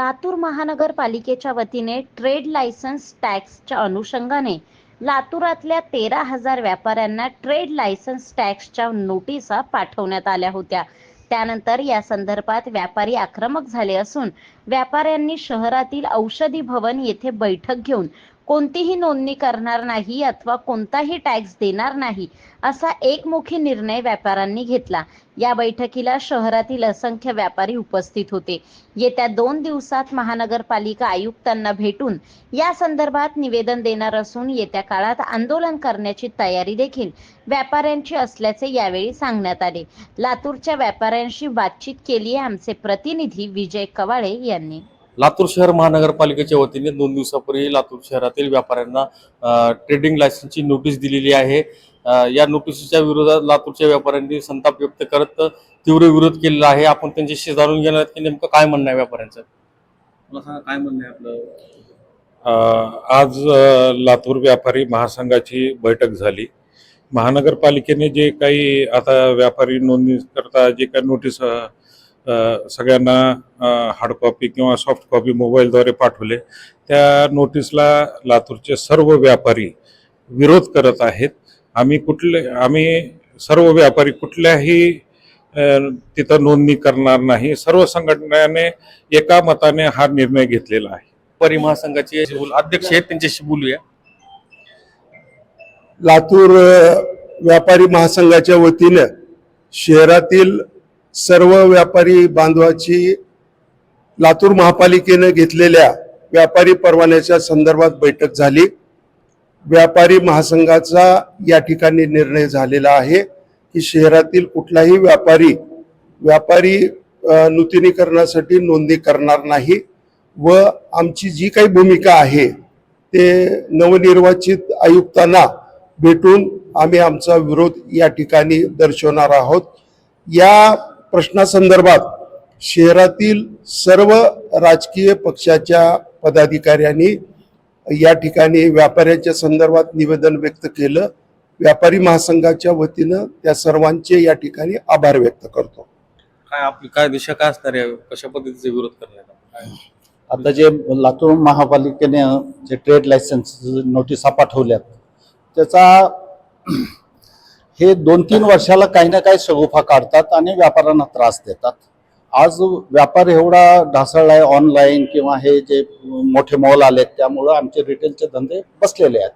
लातूर महानगरपालिकेच्या वतीने trade licence टॅक्सच्या अनुषंगाने लातूरातल्या तेरा हजार व्यापाऱ्यांना ट्रेड लायसन्स टॅक्सच्या नोटिसा पाठवण्यात आल्या होत्या. त्यानंतर या संदर्भात व्यापारी आक्रमक झाले असून व्यापाऱ्यांनी शहरातील औषधी भवन येथे बैठक घेऊन कोणतीही नोंदणी करणार नाही अथवा कोणताही टॅक्स देणार नाही असा एकमुखी निर्णय व्यापाऱ्यांनी घेतला. या बैठकीला शहरातील असंख्य व्यापारी उपस्थित होते. येत्या दोन दिवसात महानगरपालिका आयुक्तांना भेटून या संदर्भात निवेदन देणार असून येत्या काळात आंदोलन करण्याची तयारी देखील व्यापाऱ्यांची असल्याचे यावेळी सांगण्यात आले. लातूरच्या व्यापाऱ्यांशी बातचीत केली आहे आमचे प्रतिनिधी विजय कवाळे यांनी. लातूर शहर महानगरपालिकेच्या वतीने दोन दिवसापूर्वी लातूर शहरातील व्यापाऱ्यांना ट्रेडिंग लायसन्सची नोटीस दिलेली आहे. या नोटीसच्या विरोधात लातूरच्या व्यापाऱ्यांनी संताप व्यक्त करत तीव्र विरोध केलेला आहे. आपण त्यांच्याशी जाणून घेणार की नेमकं काय म्हणणं आहे व्यापाऱ्यांचं? मला सांगा काय म्हणणं आहे आपलं? आज लातूर व्यापारी महासंघाची बैठक झाली. महानगरपालिकेने जे काही आता व्यापारी नोंदणी करता जे काही नोटीस सगळ्यांना हार्ड कॉपी किंवा सॉफ्ट कॉपी मोबाईलद्वारे पाठवले. त्या नोटीसला लातूरचे सर्व व्यापारी विरोध करत आहेत. आम्ही कुठले आम्ही सर्व व्यापारी कुठल्याही तिथं नोंदणी करणार नाही. सर्व संघटनेने एका मताने हा निर्णय घेतलेला आहे. व्यापारी महासंघाचे अध्यक्ष आहेत त्यांच्याशी बोलूया. लातूर व्यापारी महासंघाच्या वतीनं शहरातील सर्व व्यापारी बांधवाची लातूर महापालिकेनं घेतलेल्या व्यापारी परवान्याच्या संदर्भात बैठक झाली. व्यापारी महासंघाचा या ठिकाणी निर्णय झालेला आहे की शहरातील कुठलाही व्यापारी व्यापारी नूतनीकरणासाठी नोंदणी करणार नाही व आमची जी काही भूमिका आहे ते नवनिर्वाचित आयुक्तांना भेटून आम्ही आमचा विरोध या ठिकाणी दर्शवणार आहोत. या प्रश्नासंदर्भात शहरातील सर्व राजकीय पक्षाच्या पदाधिकाऱ्यांनी या ठिकाणी व्यापाऱ्यांच्या संदर्भात निवेदन व्यक्त केलं. व्यापारी महासंघाच्या वतीनं त्या सर्वांचे या ठिकाणी आभार व्यक्त करतो. काय आपली काय दिशा काय असणार आहे कशा पद्धतीचा विरोध करण्यात काय? आता जे लातूर महापालिकेने जे ट्रेड लायसन्स नोटिसा पाठवल्यात त्याचा हे दोन तीन वर्षाला काही ना काही शगुफा काढतात आणि व्यापाऱ्यांना त्रास देतात. आज व्यापार एवढा ढासळला आहे ऑनलाईन किंवा हे जे मोठे मॉल आलेत त्यामुळं आमचे रिटेलचे धंदे बसलेले आहेत.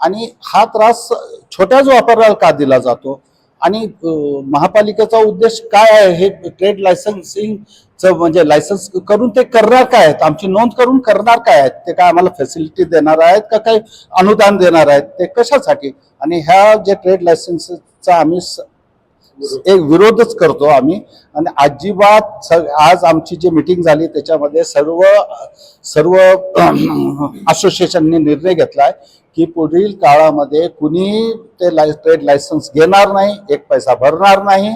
आणि हा त्रास छोट्याच व्यापाऱ्याला का दिला जातो? आणि महापालिकेचा उद्देश काय आहे? हे ट्रेड लायसन्सिंग म्हणजे लायसन्स करून ते करणार काय आहेत? आमची नोंद करून करणार काय आहेत? ते काय आम्हाला फॅसिलिटी देणार आहेत का काही अनुदान देणार आहेत? ते कशासाठी? आणि ह्या जे ट्रेड लायसन्सचा आम्ही स- एक विरोधच करतो आम्ही. आणि अजिबात स- आज आमची जी मिटिंग झाली त्याच्यामध्ये सर्व सर्व असोसिएशनने निर्णय घेतलाय की पुढील काळामध्ये कुणी ते लाय ट्रेड लायसन्स घेणार नाही एक पैसा भरणार नाही.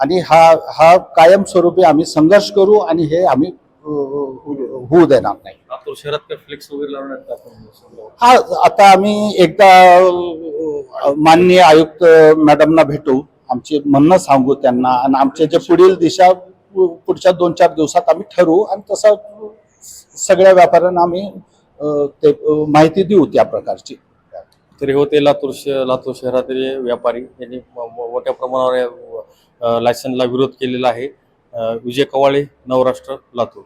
आणि हा हा कायमस्वरूपी आम्ही संघर्ष करू आणि हे आम्ही होऊ देणार नाही. हा आता आम्ही एकदा माननीय आयुक्त मॅडमना भेटू. आमचे म्हणणं सांगू त्यांना. आणि आमच्या जे पुढील दिशा पुढच्या दोन चार दिवसात आम्ही ठरवू. आणि तसं सगळ्या व्यापाऱ्यांना आम्ही ते माहिती देऊ त्या प्रकारची. तरी होते लातूर श- लातूर शहरातील व्यापारी यांनी मोठ्या प्रमाणावर या, विरोध केलेला आहे. विजय कवाळे नवराष्ट्र लातूर.